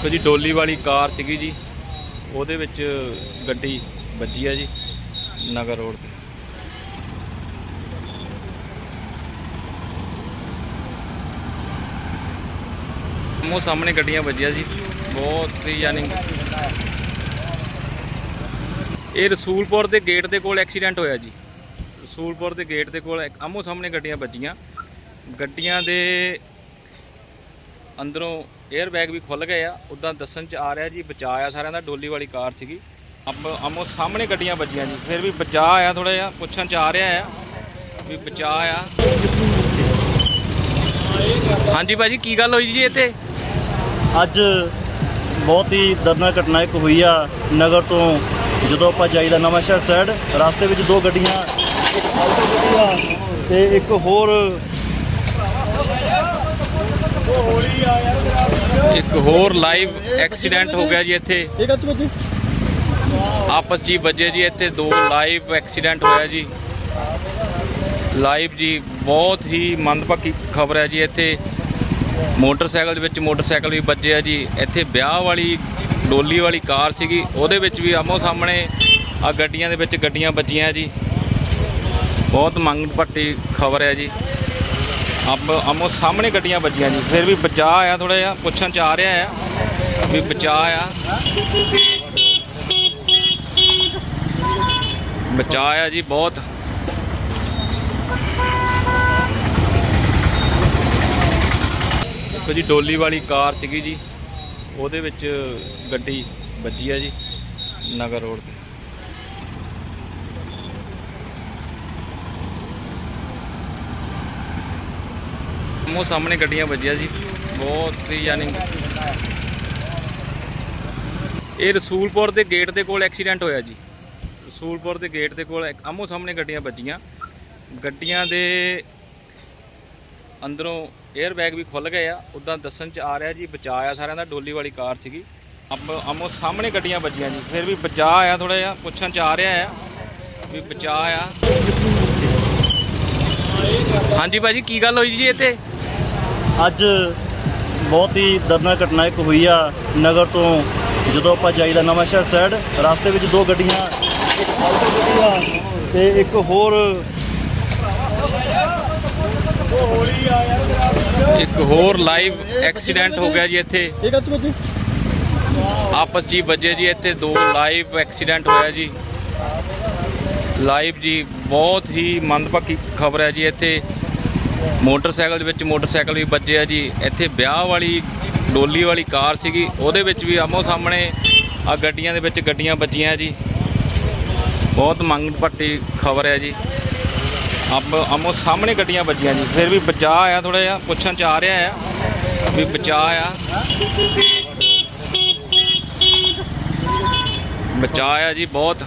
ਦੇਖੋ ਜੀ, ਡੋਲੀ ਵਾਲੀ ਕਾਰ ਸੀਗੀ ਜੀ। ਉਹਦੇ ਵਿੱਚ ਗੱਡੀ ਵੱਜੀ ਆ ਜੀ, ਨਗਰ ਰੋਡ ਤੇ। ਮੋ ਸਾਹਮਣੇ ਗੱਡੀਆਂ ਵੱਜੀਆਂ ਜੀ, ਬਹੁਤ ਹੀ ਯਾਨੀ ਇਹ ਰਸੂਲਪੁਰ ਦੇ ਗੇਟ ਦੇ ਕੋਲ ਐਕਸੀਡੈਂਟ ਹੋਇਆ ਜੀ। ਰਸੂਲਪੁਰ ਦੇ ਗੇਟ ਦੇ ਕੋਲ ਆਮੋ ਸਾਹਮਣੇ ਗੱਡੀਆਂ ਵੱਜੀਆਂ। ਗੱਡੀਆਂ ਦੇ ਅੰਦਰੋਂ 에ਅਰ ਬੈਗ ਵੀ ਖੁੱਲ ਗਏ ਆ। ਉਦਾਂ ਦੱਸਣ ਚ ਆ ਰਿਹਾ ਜੀ ਬਚਾ ਆ ਸਾਰਿਆਂ ਦਾ, ਡੋਲੀ ਵਾਲੀ ਕਾਰ ਸੀਗੀ। ਅਮੋ ਸਾਹਮਣੇ ਗੱਡੀਆਂ ਵੱਜੀਆਂ ਜੀ। ਫਿਰ ਵੀ ਬਚਾ ਆ ਥੋੜਾ ਜਿਹਾ, ਪੁੱਛਣ ਚ ਆ ਰਿਹਾ ਆ ਵੀ ਬਚਾ ਆ। ਹਾਂਜੀ ਭਾਜੀ, ਕੀ ਗੱਲ ਹੋਈ ਜੀ ਇੱਥੇ? ਅੱਜ ਬਹੁਤ ਹੀ ਦਰਦਨਾਕ ਘਟਨਾ ਇੱਕ ਹੋਈ ਆ, ਨਗਰ ਤੋਂ ਜਦੋਂ ਆਪਾਂ ਜਾਈਦਾ ਨਵਾਂ ਸ਼ਹਿਰ ਸਾਈਡ, ਰਸਤੇ ਵਿੱਚ ਦੋ ਗੱਡੀਆਂ, ਇੱਕ ਤੇ ਇੱਕ ਹੋਰ ਇੱਕ ਹੋਰ ਲਾਈਵ ਐਕਸੀਡੈਂਟ ਹੋ ਗਿਆ ਜੀ ਇੱਥੇ। ਆਪਸ ਜੀ ਵੱਜੇ ਜੀ ਇੱਥੇ ਦੋ ਲਾਈਵ ਐਕਸੀਡੈਂਟ ਹੋਇਆ ਜੀ। ਲਾਈਵ ਜੀ ਬਹੁਤ ਹੀ ਮੰਦਭਾਗੀ ਖਬਰ ਹੈ ਜੀ ਇੱਥੇ। ਮੋਟਰਸਾਈਕਲ ਦੇ ਵਿੱਚ ਮੋਟਰਸਾਈਕਲ ਵੀ ਵੱਜੇ ਆ ਜੀ। ਇੱਥੇ ਵਿਆਹ ਵਾਲੀ ਡੋਲੀ ਵਾਲੀ ਕਾਰ ਸੀਗੀ। ਉਹਦੇ ਵਿੱਚ ਵੀ ਆਮੋ ਸਾਹਮਣੇ ਆ ਗੱਡੀਆਂ ਦੇ ਵਿੱਚ ਗੱਡੀਆਂ ਵੱਜੀਆਂ ਜੀ। ਬਹੁਤ ਮੰਗ ਭੱਟੀ ਖਬਰ ਹੈ ਜੀ। ਆਪ ਆਮੋ ਸਾਹਮਣੇ ਗੱਡੀਆਂ ਵੱਜੀਆਂ ਜੀ। ਫਿਰ ਵੀ ਬਚਾ ਆ ਥੋੜਾ ਜਿਹਾ, ਪੁੱਛਣ ਚ ਆ ਰਿਹਾ ਆ। ਵੀ ਬਚਾ ਆ ਬਚਾ ਆ ਜੀ ਬਹੁਤ। ਦੇਖੋ ਜੀ, ਡੋਲੀ ਵਾਲੀ ਕਾਰ ਸੀਗੀ ਜੀ। ਉਹਦੇ ਵਿੱਚ ਗੱਡੀ ਵੱਜੀ ਆ ਜੀ, ਨਗਰ ਰੋਡ ਤੇ। ਆਮੋ ਸਾਹਮਣੇ ਗੱਡੀਆਂ ਵੱਜੀਆਂ ਜੀ। ਬਹੁਤ ਹੀ ਯਾਨੀ ਇਹ ਰਸੂਲਪੁਰ ਦੇ ਗੇਟ ਦੇ ਕੋਲ ਐਕਸੀਡੈਂਟ ਹੋਇਆ ਜੀ। ਰਸੂਲਪੁਰ ਦੇ ਗੇਟ ਦੇ ਕੋਲ ਆਮੋ ਸਾਹਮਣੇ ਗੱਡੀਆਂ ਵੱਜੀਆਂ। ਗੱਡੀਆਂ ਦੇ ਅੰਦਰੋਂ 에ਅਰ ਬੈਗ ਵੀ ਖੁੱਲ ਗਏ ਆ। ਉਦਾਂ ਦੱਸਣ ਚ ਆ ਰਿਹਾ ਜੀ ਬਚਾ ਆ ਸਾਰਿਆਂ ਦਾ। ਡੋਲੀ ਵਾਲੀ ਕਾਰ ਸੀਗੀ। ਆਪ ਆਮੋ ਸਾਹਮਣੇ ਗੱਡੀਆਂ ਵੱਜੀਆਂ ਜੀ। ਫਿਰ ਵੀ ਬਚਾ ਆ ਥੋੜਾ ਜਿਹਾ, ਪੁੱਛਣ ਚ ਆ ਰਿਹਾ ਆ ਵੀ ਬਚਾ ਆ। ਹਾਂਜੀ ਭਾਜੀ, ਕੀ ਗੱਲ ਹੋਈ ਜੀ ਇੱਥੇ? ਅੱਜ ਬਹੁਤ ਹੀ ਦਰਦਨਾਕ ਘਟਨਾ ਇੱਕ ਹੋਈ ਆ ਨਗਰ ਤੋਂ ਜਦੋਂ ਆਪਾਂ ਜਾਈਦਾ ਨਵਾਂ ਸ਼ਹਿਰ ਸਾਈਡ ਰਸਤੇ ਵਿੱਚ ਦੋ ਗੱਡੀਆਂ ਇੱਕ ਆਲਟੋ ਗੱਡੀ ਆ ਤੇ ਇੱਕ ਹੋਰ ਇੱਕ ਹੋਰ ਲਾਈਵ ਐਕਸੀਡੈਂਟ ਹੋ ਗਿਆ ਜੀ ਇੱਥੇ। ਆਪਸ ਜੀ ਵੱਜੇ ਜੀ ਇੱਥੇ ਦੋ ਲਾਈਵ ਐਕਸੀਡੈਂਟ ਹੋਇਆ ਜੀ। ਲਾਈਵ ਜੀ ਬਹੁਤ ਹੀ ਮੰਦਭਾਗੀ ਖਬਰ ਹੈ ਜੀ ਇੱਥੇ। ਮੋਟਰਸਾਈਕਲ ਦੇ ਵਿੱਚ ਮੋਟਰਸਾਈਕਲ ਵੀ ਵੱਜੇ ਆ ਜੀ। ਇੱਥੇ ਵਿਆਹ ਵਾਲੀ ਡੋਲੀ ਵਾਲੀ ਕਾਰ ਸੀਗੀ। ਉਹਦੇ ਵਿੱਚ ਵੀ ਆਮੋ ਸਾਹਮਣੇ ਆ ਗੱਡੀਆਂ ਦੇ ਵਿੱਚ ਗੱਡੀਆਂ ਵੱਜੀਆਂ ਜੀ। ਬਹੁਤ ਮੰਗ ਭੱਟੀ ਖਬਰ ਹੈ ਜੀ। ਆਪ ਆਮੋ ਸਾਹਮਣੇ ਗੱਡੀਆਂ ਵੱਜੀਆਂ ਜੀ। ਫਿਰ ਵੀ ਬਚਾ ਆਇਆ ਥੋੜਾ ਜਿਹਾ। ਪੁੱਛਣ ਚ ਆ ਰਿਹਾ ਆ ਵੀ ਬਚਾ ਆ ਬਚਾ ਆ ਜੀ ਬਹੁਤ।